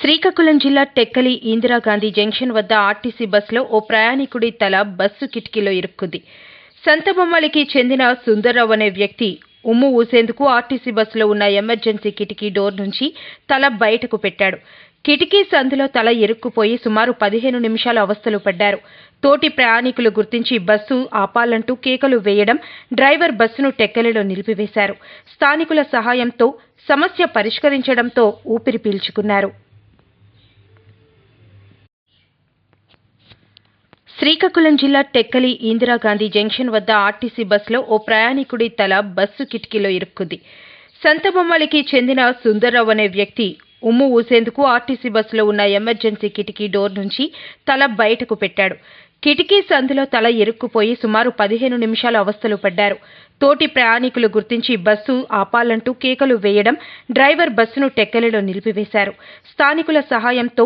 శ్రీకాకుళం జిల్లా టెక్కలి ఇందిరాగాంధీ జంక్షన్ వద్ద ఆర్టీసీ బస్సులో ఓ ప్రయాణికుడి తల బస్సు కిటికీలో ఇరుక్కుంది. సంతబొమ్మలికి చెందిన సుందర్రావు అనే వ్యక్తి ఉమ్ము ఊసేందుకు ఆర్టీసీ బస్సులో ఉన్న ఎమర్జెన్సీ కిటికీ డోర్ నుంచి తల బయటకు పెట్టాడు. కిటికీ సందులో తల ఇరుక్కుపోయి సుమారు పదిహేను నిమిషాలు అవస్థలు పడ్డారు. తోటి ప్రయాణికులు గుర్తించి బస్సు ఆపాలంటూ కేకలు వేయడం డ్రైవర్ బస్సును టెక్కలిలో నిలిపివేశారు. స్థానికుల సహాయంతో సమస్య పరిష్కరించడంతో ఊపిరి పీల్చుకున్నారు. శ్రీకాకుళం జిల్లా టెక్కలి ఇందిరాగాంధీ జంక్షన్ వద్ద ఆర్టీసీ బస్సులో ఓ ప్రయాణికుడి తల బస్సు కిటికీలో ఇరుక్కుంది. సంతబొమ్మలికి చెందిన సుందర్రావు అనే వ్యక్తి ఉమ్ము ఊసేందుకు ఆర్టీసీ బస్సులో ఉన్న ఎమర్జెన్సీ కిటికీ డోర్ నుంచి తల బయటకు పెట్టాడు. కిటికీ సందులో తల ఇరుక్కుపోయి సుమారు పదిహేను నిమిషాలు అవస్థలు పడ్డారు. తోటి ప్రయాణికులు గుర్తించి బస్సు ఆపాలంటూ కేకలు వేయడం డ్రైవర్ బస్సును టెక్కలిలో నిలిపివేశారు. స్థానికుల సహాయంతో